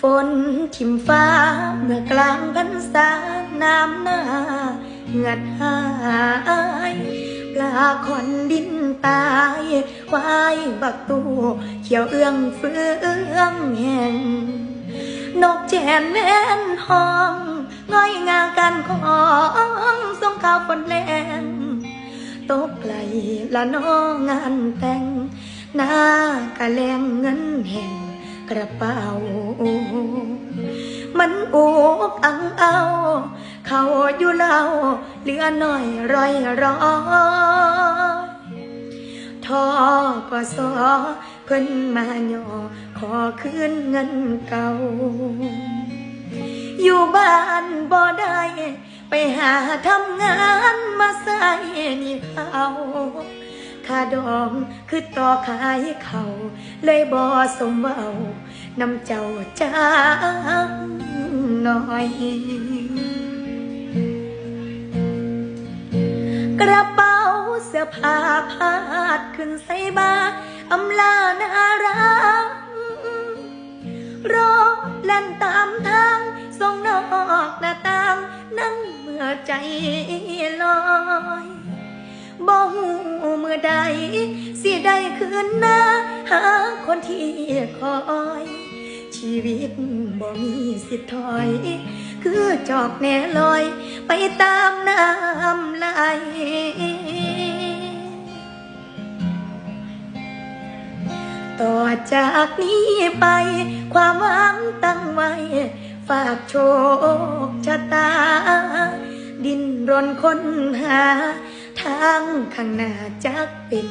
ฝนทิมฟ้าเมื่อกลางพรรษาน้ำหน้าเหงือดหายปลาขอนดินตายควายบักตูเขียวเอื้องเฟืองแห่งนกแจนแม่นห้องง่อยงากันของสงข่าวฝนแรงตกไหลละน้องงานแต่งหน้ากะแลงเงินแห่ง กระเป๋า มันอุกอังเอา เขาอยู่เล่าเหลือหน่อยร้อยร้อยทอก็สอเพิ่นมาหย่อขอคืนเงินเก่า อยู่บ้านบ่ได้ไปหาทำงานมาใส่นี่เขา ค่าดองคือต่อขายเขา เลยบ่สมเว้านำเจ้าจ้าหน่อย กระเป๋าเสื้อผ้าพาดขึ้นใส่บาอำลานารักรอแล่นตามทางส่งนอกหน้าต่างนั่งเมื่อใจลอย บ่หูเมื่อใด สิได้คืนหน้า หาคนที่คอย ชีวิตบ่มีสิทถอย คือจอกแน่ลอย ไปตามน้ำไหลต่อจากนี้ไป ความหวังตั้งไว้ ฝากโชคชะตา ดินรนค้นหาางข้างหน้าจักเป็น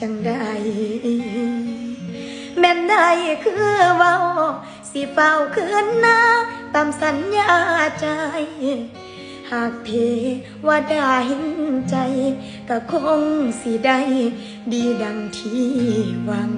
จังใดแม่นได้คือเว้า สิเฝ้าคืนหน้า ตามสัญญาใจ หากเพว่าได้เห็นใจ ก็คงสิได้ ดีดังที่หวัง